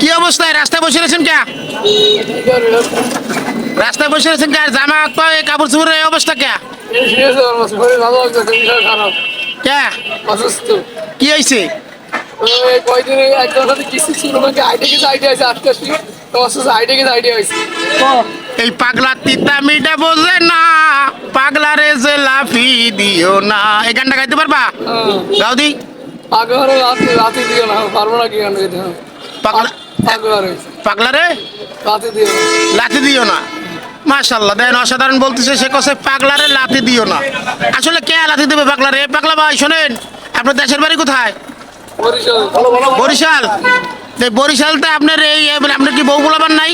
কি অবস্থায় রাস্তায় বসে রয়েছেন কে? রাস্তায় বসে রয়েছেন কে? জামা হাত পা কাপড় চোপড়ের এই অবস্থা কে? কে? অসুস্থ কি হয়েছে? কয়দিন ছিল কিছু আইডিয়া আছে আজকে আসছি তো অসুস্থ আইডিয়া কিছু আইডিয়া হয়েছে এই পাগলা তিতা মিটা বোঝে না পাগলারে যে লাফি দিও না। এই গানটা গাইতে পারবা? গাউদি আগে হরে রাতে রাতে দিও না পারব না কি গান গাইতে? পাগলা হরে পাগলারে দিও না। লাথি দিও না। মাশাল্লাহ দেন অসাধারণ বলতেছে সে কসে পাগলারে লাথি দিও না। আসলে কে লাথি দেবে পাগলারে এ পাগলা ভাই শোনেন আপনার দেশের বাড়ি কোথায়? বরিশাল। বরিশালতে আপনার এই মানে আপনার কি বউ বলাবার নাই?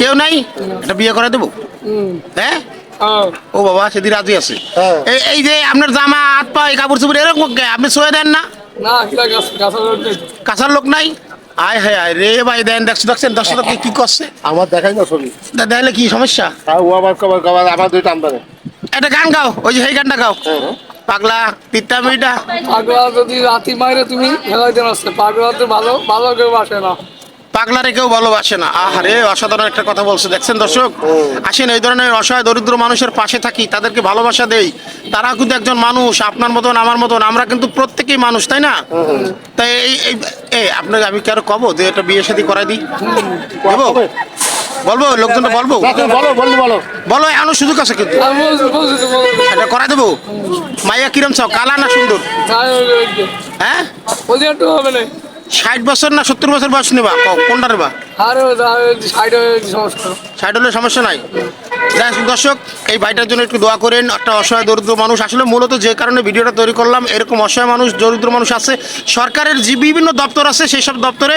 কেউ নাই। এটা বিয়ে করে দেবো? হ্যাঁ? হ্যাঁ। ও বাবা সেদিন রাজি আছে। হ্যাঁ। এই এই যে আপনার জামা হাত পা এই কাপড় চোপড় এরকম কে? আপনি সোয়ে দেন না? কাঁচার লোক নাই? আয় হায় আয় রে ভাই দেন দেখছ দেখছেন দর্শক কি করছে? আমার দেখাই না ছবি। দা- দেখলে কি সমস্যা? আর ও আবার কবার কবার আবার দুই টান ধরে একটা গান গাও ওই যে সেই গানটা গাও। পাগলা তিতা মিটা পাগলা যদি রাতি মাইরে তুমি খেলাইতে আসছে পাগলা তো ভালো ভালো কেউ আসে না। পাগলারে কেউ ভালোবাসে না। আহারে অসাধারণ একটা কথা বলছে। দেখছেন দর্শক? আসেন এই ধরনের অসহায় দরিদ্র মানুষের পাশে থাকি তাদেরকে ভালোবাসা দেই। তারা কিন্তু একজন মানুষ আপনার মতন আমার মতন আমরা কিন্তু প্রত্যেকেই মানুষ তাই না? তাই এই এই আপনাকে আমি কারও কব? যে এটা বিয়ে শাদী করাই দিই। দেবো? বলব? লোকজনটা বলব? বলো বললি বলো। বলো এমন সুযোগ আছে কিন্তু। বলো এটা করাই দেবো? মাইয়া কিরম চাও? কালা না সুন্দর। হ্যাঁ? ওই যে একটু হবে না? ষাট বছর না সত্তর বছর বয়স নেবা? কোনটা নেবা? আরে সাইডে সমস্যা। হলে সমস্যা নাই। যাই দর্শক এই ভাইটার জন্য একটু দোয়া করেন। একটা অসহায় দরিদ্র মানুষ। আসলে মূলত যে কারণে ভিডিওটা তৈরি করলাম এরকম অসহায় মানুষ দরিদ্র মানুষ আছে। সরকারের যে বিভিন্ন দপ্তর আছে সেই সব দপ্তরে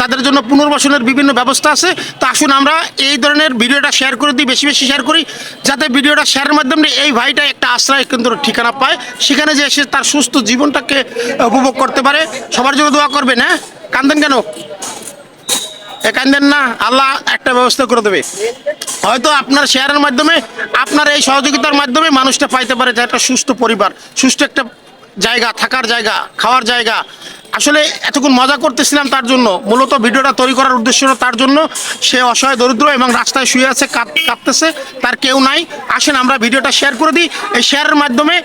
তাদের জন্য পুনর্বাসনের বিভিন্ন ব্যবস্থা আছে। তো আসুন আমরা এই ধরনের ভিডিওটা শেয়ার করে দিই বেশি বেশি শেয়ার করি যাতে ভিডিওটা শেয়ারের মাধ্যমে এই ভাইটা একটা আশ্রয় কেন্দ্র ঠিকানা পায়। সেখানে যে সে তার সুস্থ জীবনটাকে উপভোগ করতে পারে। সবার জন্য দোয়া করবেন হ্যাঁ কান্দেন কেন? এ কান্দেন না, আল্লাহ একটা ব্যবস্থা করে দেবে। হয়তো আপনার শেয়ারের মাধ্যমে, আপনার এই সহযোগিতার মাধ্যমে মানুষটা পাইতে পারে যে একটা সুস্থ পরিবার, সুস্থ একটা জায়গা, থাকার জায়গা, খাওয়ার জায়গা। আসলে এতক্ষণ মজা করতেছিলাম তার জন্য। মূলত ভিডিওটা তৈরি করার উদ্দেশ্য তার জন্য। সে অসহায়, দরিদ্র এবং রাস্তায় শুয়ে আছে কাঁদতেছে তার কেউ নাই। আসেন আমরা ভিডিওটা শেয়ার করে দিই। এই শেয়ারের মাধ্যমে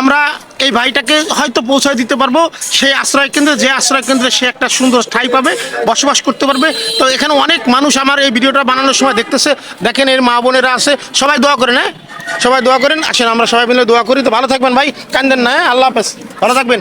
আমরা এই ভাইটাকে হয়তো পৌঁছায় দিতে পারব। সেই আশ্রয় কেন্দ্রে, যে আশ্রয় কেন্দ্রে সে একটা সুন্দর ঠাই পাবে, বসবাস করতে পারবে। তো এখানে অনেক মানুষ আমার এই ভিডিওটা বানানোর সময় দেখতেছে। দেখেন এর মা বোনেরা আছে। সবাই দোয়া করেন হ্যাঁ? সবাই দোয়া করেন। আসেন, আমরা সবাই মিলে দোয়া করি। তো ভালো থাকবেন ভাই। কান্দেন না হ্যাঁ? আল্লাহ হাফেজ। ভালো থাকবেন।